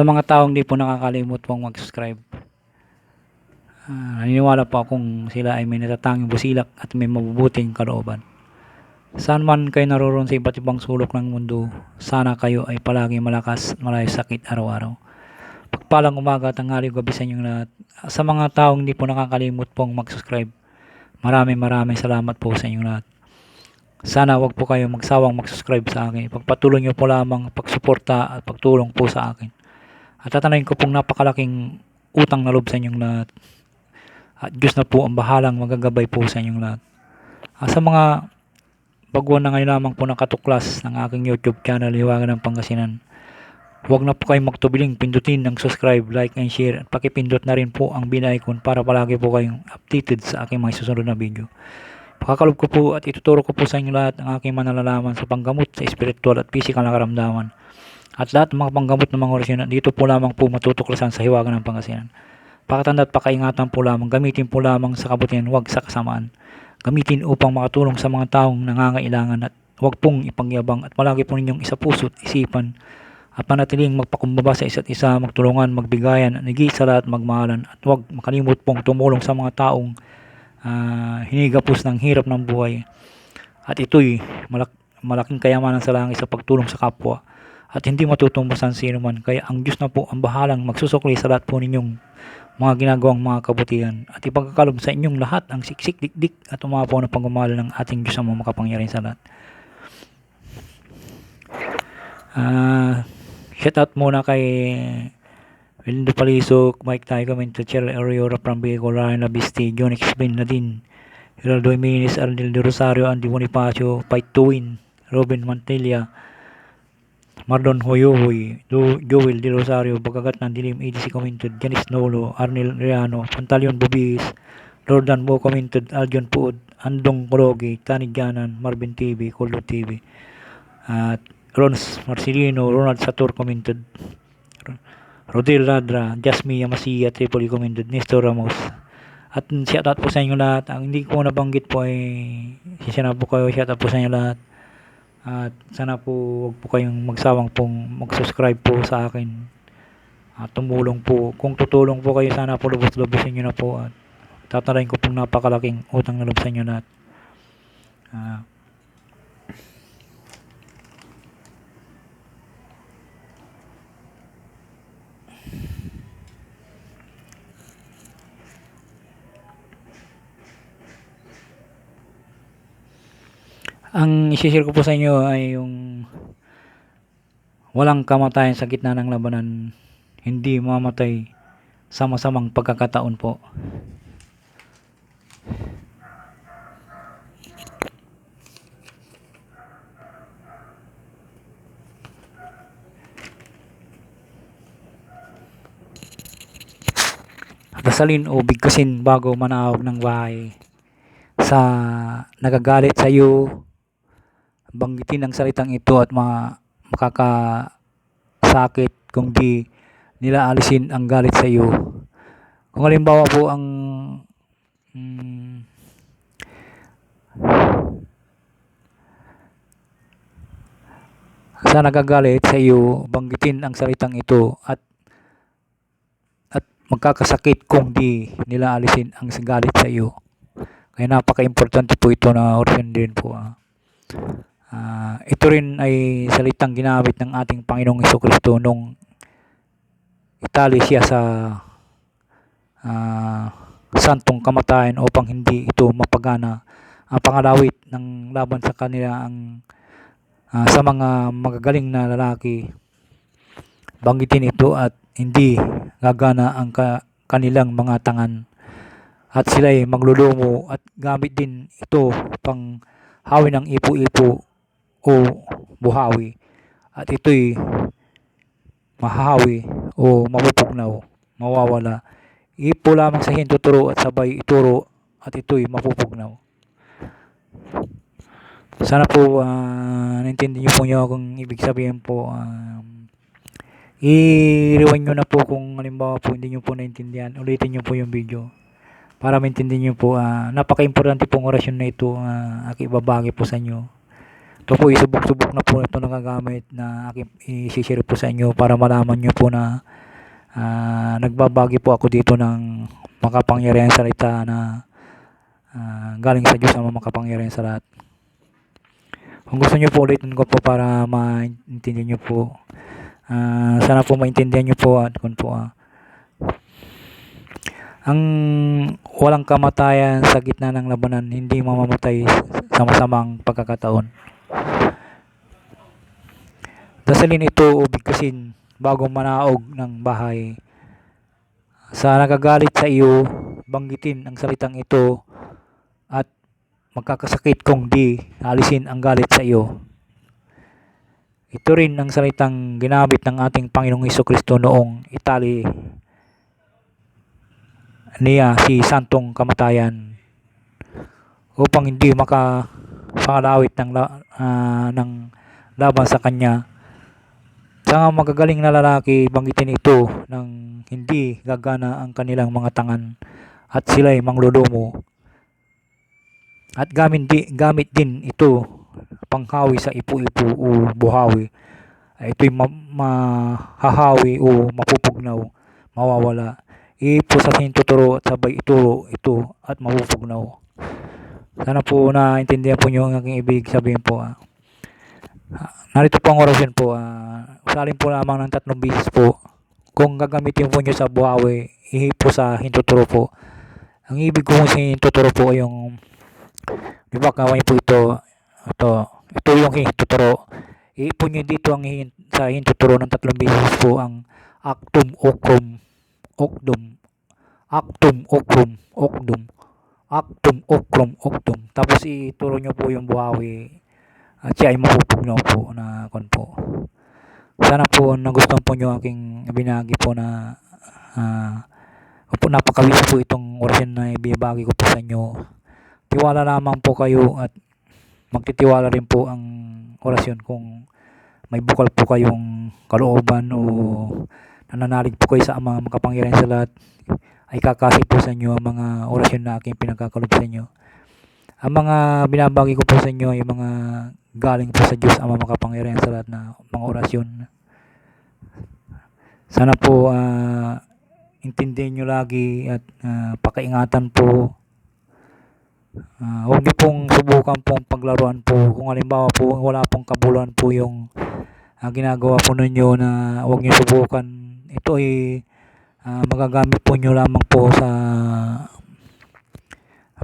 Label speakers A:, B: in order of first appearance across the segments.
A: Sa mga taong di po nakakalimot pong mag-subscribe. Ah, naniniwala po akong sila ay may natatanging busilak at may mabubuting kalooban. Saan man kayo naroon sa iba't ibang sulok ng mundo, sana kayo ay palagi malakas at malayo sa sakit araw-araw. Pagpalang umaga, tanghali, gabi sa inyong lahat. Sa mga taong di po nakakalimot pong mag-subscribe, maraming maraming salamat po sa inyong lahat. Sana wag po kayo magsawang mag-subscribe sa akin. Pagpatuloy niyo po lamang ang pagsuporta at pagtulong po sa akin. At tatanayin ko pong napakalaking utang na loob sa inyong lahat. At Diyos na po ang bahalang magagabay po sa inyong lahat. Ah, sa mga baguhan na ngayon lamang po nakatuklas ng aking YouTube channel, Hiwaga ng Pangasinan. Huwag na po kayong magtubiling pindutin ng subscribe, like, and share. At pakipindot na rin po ang bell icon para palagi po kayong updated sa aking mga susunod na video. Pakakalob ko po at ituturo ko po sa inyo lahat ang aking manalalaman sa panggamot sa spiritual at physical na karamdaman. At lahat ng mga panggamot ng mga orasyon dito po lamang po matutuklasan sa hiwaga ng Pangasinan. Pakatanda at pakaingatan po lamang, gamitin po lamang sa kabutihan, huwag sa kasamaan. Gamitin upang makatulong sa mga taong nangangailangan at huwag pong ipangyabang at palagi po ninyong isa puso at isipan at panatiling magpakumbaba sa isa't isa, magtulungan, magbigayan, at higit sa lahat magmahalan at huwag makalimot pong tumulong sa mga taong ah, hinigapos ng hirap ng buhay. At ito'y malak- malaking kayamanan sa langit sa pagtulong sa kapwa at hindi matutumbasan sino man. Kaya ang Diyos na po ang bahalang magsusukli sa lahat po ninyong mga ginagawang mga kabutihan at ipagkakalob sa inyong lahat ang siksik dikdik at umapaw na pagmamahal ng ating Diyos ang makapangyarihan sa lahat. Ah, shout out muna kay Wilindo Palisok, Mike Tayo, Minto, Cheryl Ariora, from Bicol, Ryan Labisti, John Explain Nadine, Geraldo Jimenez, Arnel de Rosario, Andy Bonifacio, Win, Robin Mantilla, Marlon Hoyohoy, Do- Joel de Rosario, Bagagat ng Dilim, ADC Commented, Janice Nolo, Arnel Riano, Pantalion Bubis, Lordan Bo Commented, Aljon Puod, Andong Kologi, Tani Janan, Marvin TV, Kuldo TV, at Rons Marcelino, Ronald Sator Commented, Rodel Radra, Jasmine Yamasiya, Tripoli Commented, Nestor Ramos, at shoutout po sa inyo lahat. Ang hindi ko nabanggit po ay na po kayo. Shoutout po sa inyo lahat. At sana po wag po kayong magsawang pong mag-subscribe po sa akin. At tumulong po. Kung tutulong po kayo, sana po lubos-lubosin nyo na po. At tatalayin ko pong napakalaking utang na loob sa inyo lahat. Ah, ang isishare ko po sa inyo ay yung walang kamatayan sa gitna ng labanan. Hindi mamatay sa masamang pagkakataon po. Dasalin o bigkasin bago manawag ng bahay sa nagagalit sa iyo banggitin ang salitang ito at mga makakasakit kung di nila alisin ang galit sa iyo. Kung halimbawa po ang mm, sa nagagalit sa iyo, banggitin ang salitang ito at at magkakasakit kung di nila alisin ang galit sa iyo. Kaya napaka-importante po ito na orasyon din po. ah. Ah, ito rin ay salitang ginamit ng ating Panginoong Kristo nung itali siya sa ah, santong kamatayan upang hindi ito mapagana. Ang pangalawit ng laban sa kanila ang ah, sa mga magagaling na lalaki. Banggitin ito at hindi gagana ang ka- kanilang mga tangan. At sila ay maglulumo at gamit din ito pang hawi ng ipo-ipo o buhawi at ito'y mahahawi o mapupugnaw, mawawala. Ipo lamang sa hintuturo at sabay ituro at ito'y mapupugnaw. Sana po ah, naintindihan niyo po niyo kung ibig sabihin po um, i-rewind nyo na po kung halimbawa po hindi nyo po naintindihan. Ulitin nyo po yung video para maintindihan nyo po. ah, napaka-importante pong orasyon na ito uh, aking ibabagi po sa inyo. Ito po, isubok-subok na po ito nagagamit na aking i-share po sa inyo para malaman nyo po na Ah, nagbabagi po ako dito ng makapangyarihang salita na ah, galing sa Diyos ang makapangyarihan sa lahat. Kung gusto niyo po ulitin ko po para maintindihan niyo po. Ah, sana po maintindihan niyo po at kung po ah, ang walang kamatayan sa gitna ng labanan hindi mamamatay sa masamang pagkakataon. Dasalin ito o bigkasin bago manaog ng bahay. Sa nagagalit sa iyo, banggitin ang salitang ito at magkakasakit kung di alisin ang galit sa iyo. Ito rin ang salitang ginamit ng ating Panginoong Hesus Kristo noong Itali niya si Santong Kamatayan upang hindi maka pangalawit ng, ah, ng laban sa kanya. Sa magagaling na lalaki, banggitin ito ng hindi gagana ang kanilang mga tangan at sila'y manglulumo. At gamit, di, gamit din ito panghawi sa ipu-ipu o buhawi. Ito'y ma- mahahawi o mapupugnaw, mawawala. Ipo sa tuturo at sabay ituro ito at mapupugnaw. Sana po naintindihan po niyo ang aking ibig sabihin po. ah. Narito po ang orasyon po. ah, usalin po lamang ng tatlong bisis po. Kung gagamitin po niyo sa buhawi, ihipo sa hintuturo po. Ang ibig ko sa hintuturo po ay yung di ba kamay po ito ito ito yung hintuturo iipon nyo dito ang hin, sa hintuturo ng tatlong bisis po ang actum ocrum ocdum actum ocrum ocdum actum ocrum ocdum tapos ituro nyo po yung buhawi at siya ay mapupugnaw po na kon po. Sana po nagustuhan po nyo aking binagi po na ah po napakawis po itong orasyon na ibibagi ko po sa inyo. Tiwala lamang po kayo at magtitiwala rin po ang orasyon kung may bukal po kayong kalooban o nananalig po kayo sa mga makapangyarihan sa lahat. Ay kakasi po sa inyo ang mga orasyon na aking pinagkakalob sa inyo. Ang mga binabagi ko po sa inyo ay mga galing po sa Diyos ang mga makapangyarihan sa lahat na mga orasyon. Sana po ah, intindihin nyo lagi at ah, pakiingatan po Ah, huwag niyo pong subukan pong paglaruan po. Kung halimbawa po wala pong kabuluhan po yung ah, ginagawa po ninyo na huwag niyo subukan. Ito ay ah, magagamit po niyo lamang po sa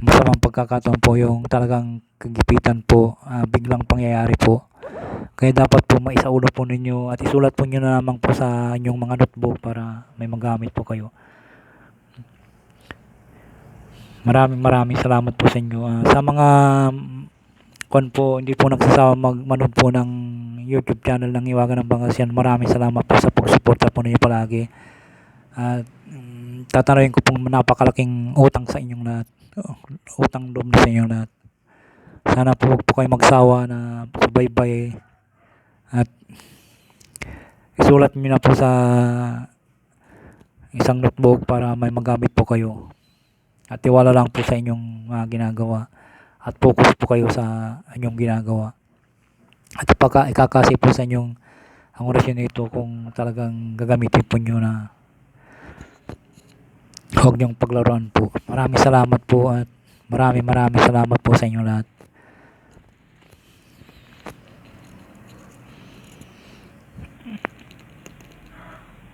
A: masamang pagkakataon po yung talagang kagipitan po, ah, biglang pangyayari po. Kaya dapat po maisaulo po ninyo at isulat po niyo na lamang po sa inyong mga notebook para may magamit po kayo. Maraming maraming salamat po sa inyo. Ah, sa mga kon po, hindi po nagsasawa magmanood po ng YouTube channel ng Iwagan ng Pangasinan. Maraming salamat po sa pagsuporta po ninyo palagi. At mm, tatanungin ko pong napakalaking utang sa inyong lahat. Oh, Utang loob na sa inyong lahat. Sana po huwag po kayo magsawa na subaybay at isulat niyo na po sa isang notebook para may magamit po kayo at tiwala lang po sa inyong mga ginagawa at focus po kayo sa inyong ginagawa at ipaka, ikakasi po sa inyong ang orasyon nito kung talagang gagamitin po nyo na huwag niyong paglaruan po. Maraming salamat po at maraming maraming salamat po sa inyong lahat